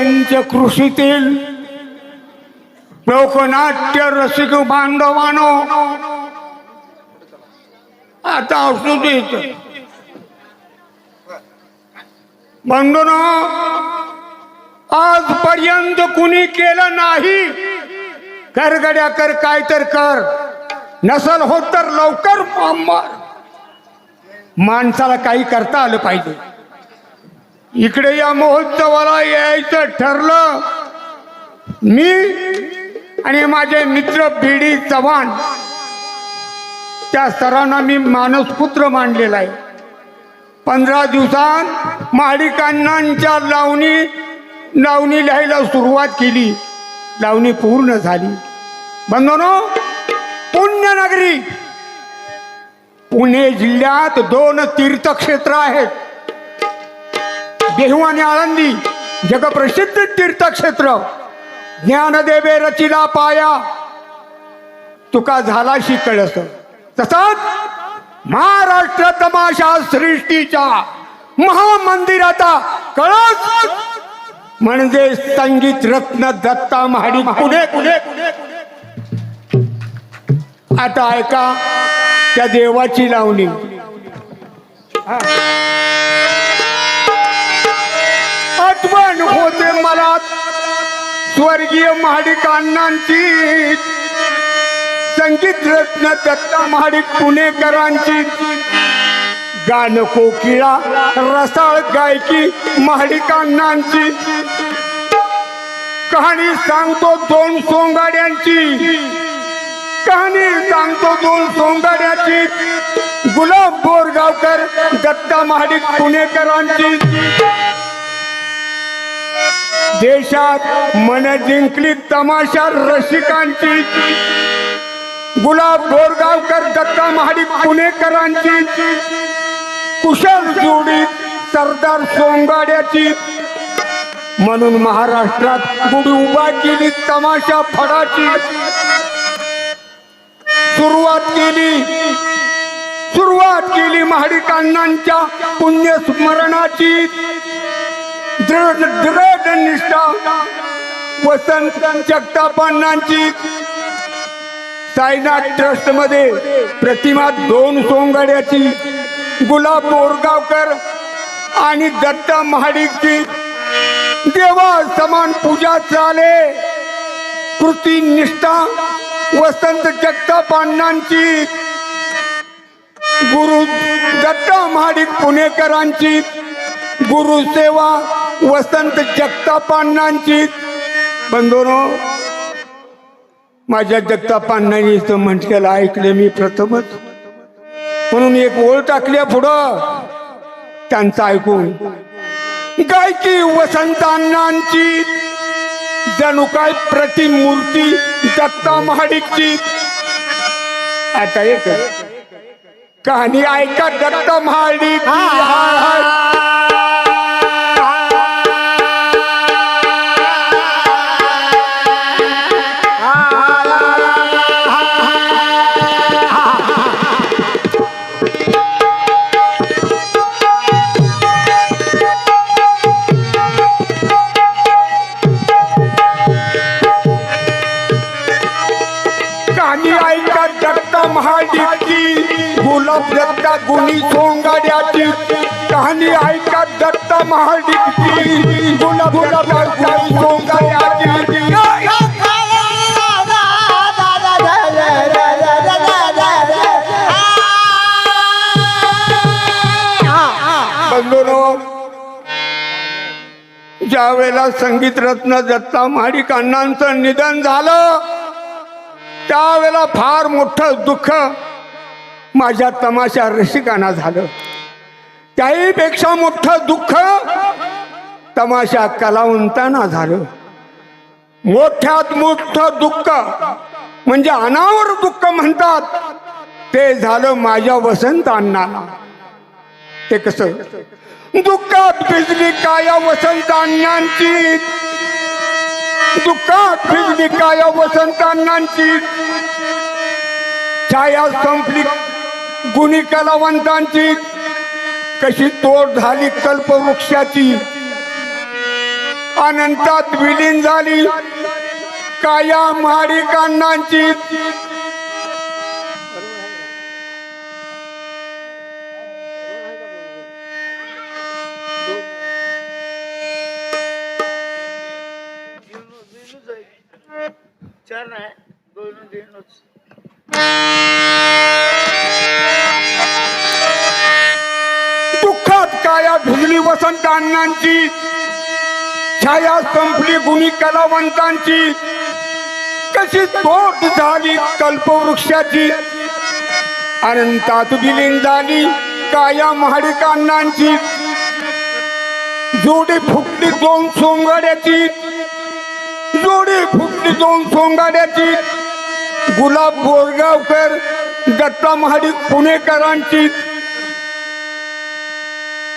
पंचकृषीतील लोकनाट्य रसिक बांधवानो आता असू देत. बंधून आजपर्यंत कुणी केलं नाही. करगड्या कर काय तर कर. नसल होत तर लवकर माणसाला काही करता आलं पाहिजे. इकडे या महोत्सवाला यायचं ठरलं. मी आणि माझे मित्र बीडी चव्हाण त्या सरांना मी मानसपुत्र मानलेला आहे. पंधरा दिवसात माडिकांनांच्या लावणी लावणी लिहायला सुरुवात केली. लावणी पूर्ण झाली. बंधनो पुण्यनगरी. पुणे जिल्ह्यात दोन तीर्थक्षेत्र आहेत. देहू आणि आळंदी जगप्रसिद्ध तीर्थक्षेत्र. ज्ञानदेवे रचिला पाया. तुका झालाशी कळस. तसाच महाराष्ट्र तमाशा सृष्टीच्या महामंदिराचा कळस. म्हणजे संगीत रत्न दत्ता महाडी पुढे पुढे आता ऐका त्या देवाची लावणी. स्वर्गीय महाडिकांनांची संगीत रत्न दत्ता महाडिक पुणेकरांची गाणं कोकिळा रसाळ गायकी महाडिकांनांची. कहाणी सांगतो दोन सोंगाड्यांची कहाणी सांगतो दोन सोंगाड्याची. गुलाब बोरगावकर दत्ता महाडिक पुणेकरांची. देशात मन जिंकली तमाशा रसिकांची. गुलाब बोरगावकर दत्ता महाडिक पुणेकरांची. कुशल जोडी सरदार सोंगाड्याची म्हणून महाराष्ट्रात गुढी उभा केली तमाशा फडाची. सुरुवात केली. सुरुवात केली महाडिकांनांच्या पुण्यस्मरणाची. दृढ दृढ निष्ठा वसंत जगतापांनांची साईनाथ ट्रस्टमध्ये प्रतिमा दोन सोंगाड्याची गुलाब बोरगावकर आणि दत्ता महाडिकची देवा समान पूजा चाले. कृती निष्ठा वसंत जगतापांनांची गुरु दत्ता महाडिक पुणेकरांची गुरुसेवा वसंत जगतापांनांची. बंधुनो माझ्या जगतापांनांनी इथं म्हटलेलं ऐकले मी प्रथमच. म्हणून एक ओळ टाकल्या पुढं. त्यांचं ऐकून. गायकी वसंतांनांची जणू काय प्रतिमूर्ती दत्ता महाडिकची. आता एक कहाणी ऐका दत्ता महाडिक महाडिकची दत्ता गुणी सोंगाड्याची कहाणी ऐका दत्ता महाडिकची. गुलाब दत्ता गुणी सोंगाड्याची. ज्या वेळेला संगीत रत्न दत्ता महाडिक अण्णांचं निधन झालं त्यावेळेला फार मोठं दुःख माझ्या तमाशा रसिकांना झालं. त्याहीपेक्षा मोठं दुःख तमाशा कलावंतांना झालं. मोठ्यात मोठं दुःख म्हणजे अनावर दुःख म्हणतात ते झालं माझ्या वसंत अण्णाला ते कस? दुःखात भिजली काया वसंत अण्णांची दुःखात भिजली काया वसंत अण्णांची छाया संपली गुणी कलावंतांची कशी तोड झाली कल्पवृक्षाची. अनंतात विलीन झाली काया महाडिकांनांची. छाया भिजली वसंत अण्णांची छाया संपली गुणी कलावंतांची कशी तोट झाली कल्पवृक्षाची अनंतात विलीन झाली काया महाडिक जोडी फुटली दोन सोंगाड्याची जोडी फुटली दोन सोंगाड्याची गुलाब बोरगावकर दत्ता महाडिक पुणेकरांची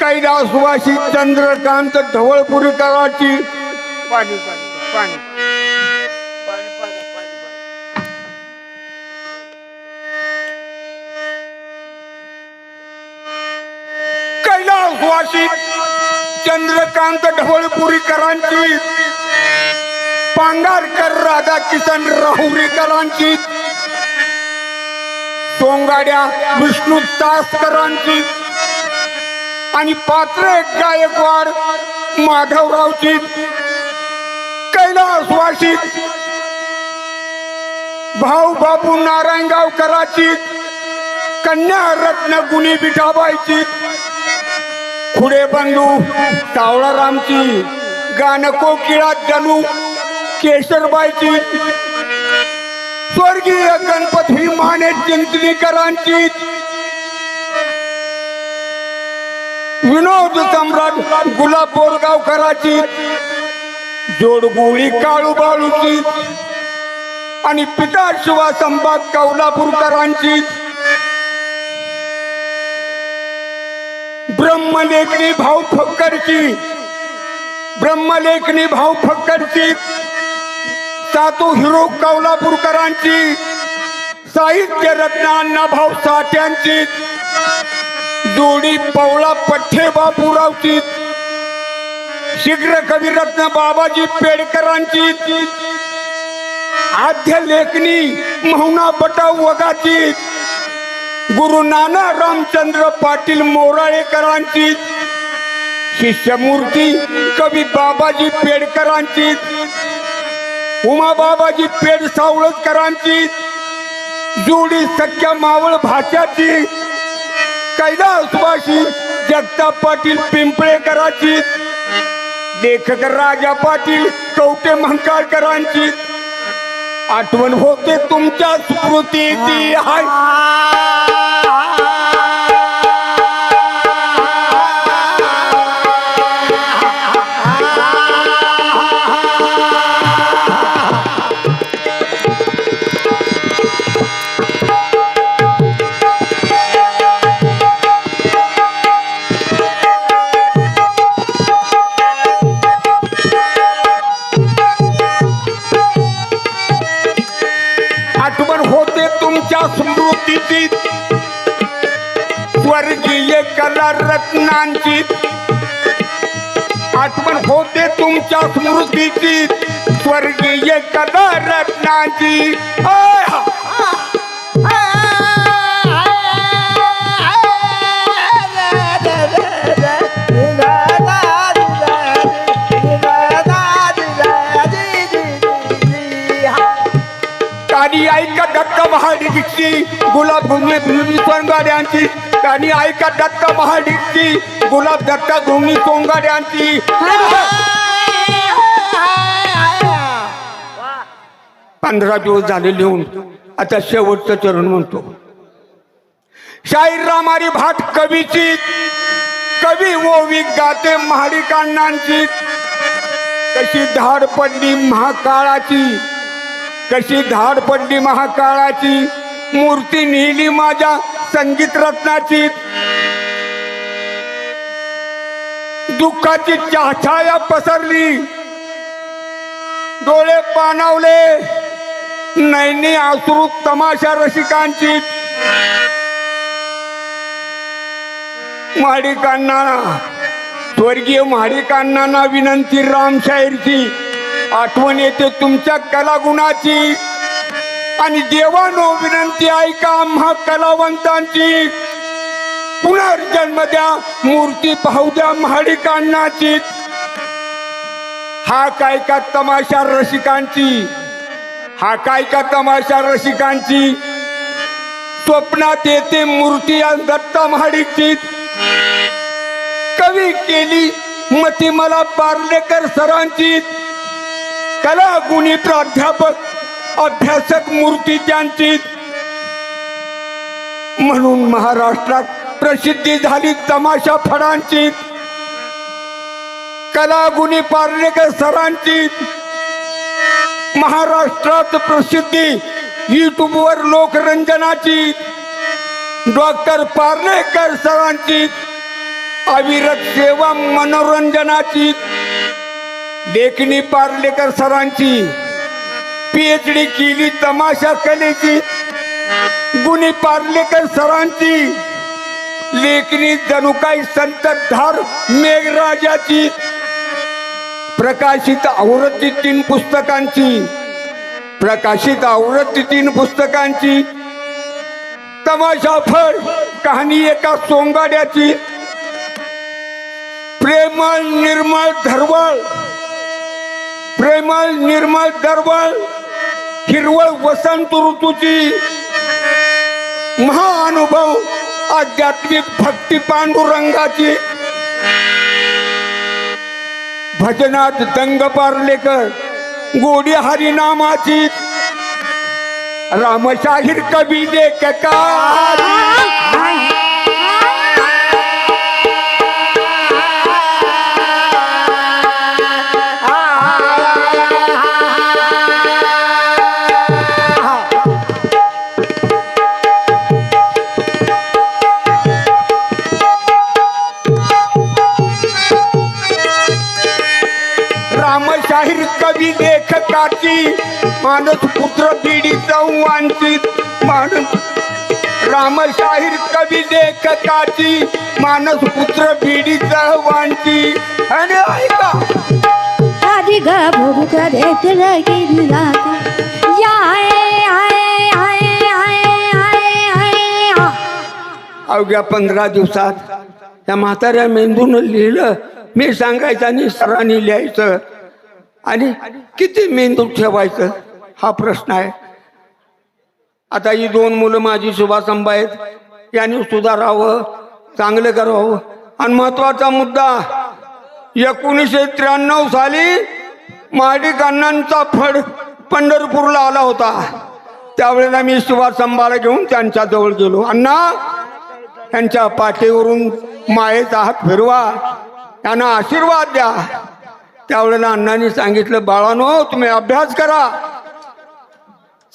कैलासवासी चंद्रकांत ढवळपुरीकरांची. पाणी पाणी पाणी. पाणी पाणी पाणी कैलासवासी चंद्रकांत ढवळपुरीकरांची. पांगारकर राधा किसन राहुरीकरांची. सोंगाड्या विष्णू तासकरांची आणि पात्र गायकवाड माधवरावची कैलासवासी भाऊ बाबू नारायणगावकराची कन्या रत्न गुणी बिठाबाईची खुडे बंधू सावळारामची गाणं कोकिळा जनू केशरबाईची स्वर्गीय गणपती माने चिंचणीकरांची विनोद सम्राट गुलाब बोरगावकराची जोडगोळी काळू बाळूची आणि पिता शिवा संभाग कौलापूरकरांची. ब्रह्मलेखनी भाऊ फक्करची ब्रह्मलेखनी भाऊ फक्करची सातू हिरो कौलापूरकरांची साहित्य रत्नांना भाऊ साठ्यांची. जोडी पवळा पठ्ठे बापूरावची. शीघ्र कविरत्न बाबाजी पेडकरांची. आद्य लेखनी महुना बटाव वगाची. गुरु नाना रामचंद्र पाटील मोराळेकरांची. शिष्यमूर्ती कवी बाबाजी पेडकरांची. उमा बाबाजी पेड सावळकरांची जोडी सख्या मावळ भाषाची कैलासवासी जगताप पाटील पिंपळेकरांची लेखक राजा पाटील कवटे महंकाळकरांची आठवण होते तुमच्या स्मृतीची हाय स्मृतीची स्वर्गीय कला रत्नाची आय हा. कानी ऐका दत्त महाडिकची गुलाब घुमणे सोंगाड्यांची. कानी ऐका दत्त महाडिकची गुलाब दत्त भूमी सोंगाड्यांची. पंधरा दिवस झाले लिहून. आता शेवटचं चरण म्हणतो. शाहीर रामारी भाट कवीची कवी ओवी गाते महाडिकांनांची. कशी धाड पडली महाकाळाची कशी धाड पडली महाकाळाची. मूर्ती नेली माझ्या संगीत रत्नाची. दुःखाची चाछाया पसरली. डोळे पाणावले. नैनी आसरू तमाशा रसिकांची. माडिकांना स्वर्गीय महाडिकांना विनंती रामशाहीरची आठवण येते तुमच्या कलागुणाची. आणि देवानो विनंती ऐका आम्हा कलावंतांची पुनर्जन्म द्या मूर्ती पाहू द्या महाडिकांनाची. हा काय का तमाशा रसिकांची? हा काय का तमाशा रसिकांची? स्वप्नात येते मूर्ती आणि दत्ता महाडिकची. कवी केली मती मला पार्लेकर सरांची. कला गुणी प्राध्यापक अभ्यासक मूर्ती त्यांची. म्हणून महाराष्ट्रात प्रसिद्धी झाली तमाशा फडांची. कला गुणी पार्लेकर सरांची. महाराष्ट्रात प्रसिद्धी युट्यूबवर लोकरंजनाची डॉक्टर पार्लेकर सरांची अविरत सेवा मनोरंजनाची देखणी पार्लेकर सरांची पीएच डी केली तमाशा कलेची गुणी पार्लेकर सरांची लेखणी जणू काही संततधार मेघराजाची प्रकाशित आवृत्ती तीन पुस्तकांची. प्रकाशित आवृत्ती तीन पुस्तकांची. तमाशा फळ कहाणी एका सोंगाड्याची. प्रेमळ निर्मळ धरवळ. प्रेमळ निर्मळ दरवळ हिरवळ वसंत ऋतूची. महाअनुभव आध्यात्मिक भक्ती पांडुरंगाची. भजनात दंग पारलेकर गोडी हरिनामाची. रामशाहीर कवी ककार रामशाहीर कवी लेखकाची मानस पुत्र बीडी चव्हाणची मानस रामशाहीर कवी लेखकाची मानस पुत्र बीडी चव्हाणची आणि ऐका. आधी ग भोग या आय आय आय आय आय आय आ. अवघ्या पंधरा दिवसात त्या म्हाताऱ्या मेंदून लिहिलं. मी सांगायचं आणि सरांनी लिहायचं. आणि किती मेंदू ठेवायचं? हा प्रश्न आहे. आता ही दोन मुलं माझी शुभासंभ आहेत. यांनी सुधारावं चांगलं करावं. आणि महत्त्वाचा मुद्दा एकोणीसशे त्र्याण्णव साली महाडिक अण्णांचा फड पंढरपूरला आला होता. त्यावेळेला मी शुभासंभाला घेऊन त्यांच्या जवळ गेलो. अण्णा त्यांच्या पाठीवरून मायेचा हात फिरवा. त्यांना आशीर्वाद द्या. त्यावेळेला अण्णांनी सांगितलं बाळानो तुम्ही अभ्यास करा.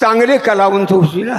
चांगले कलावंत होशीला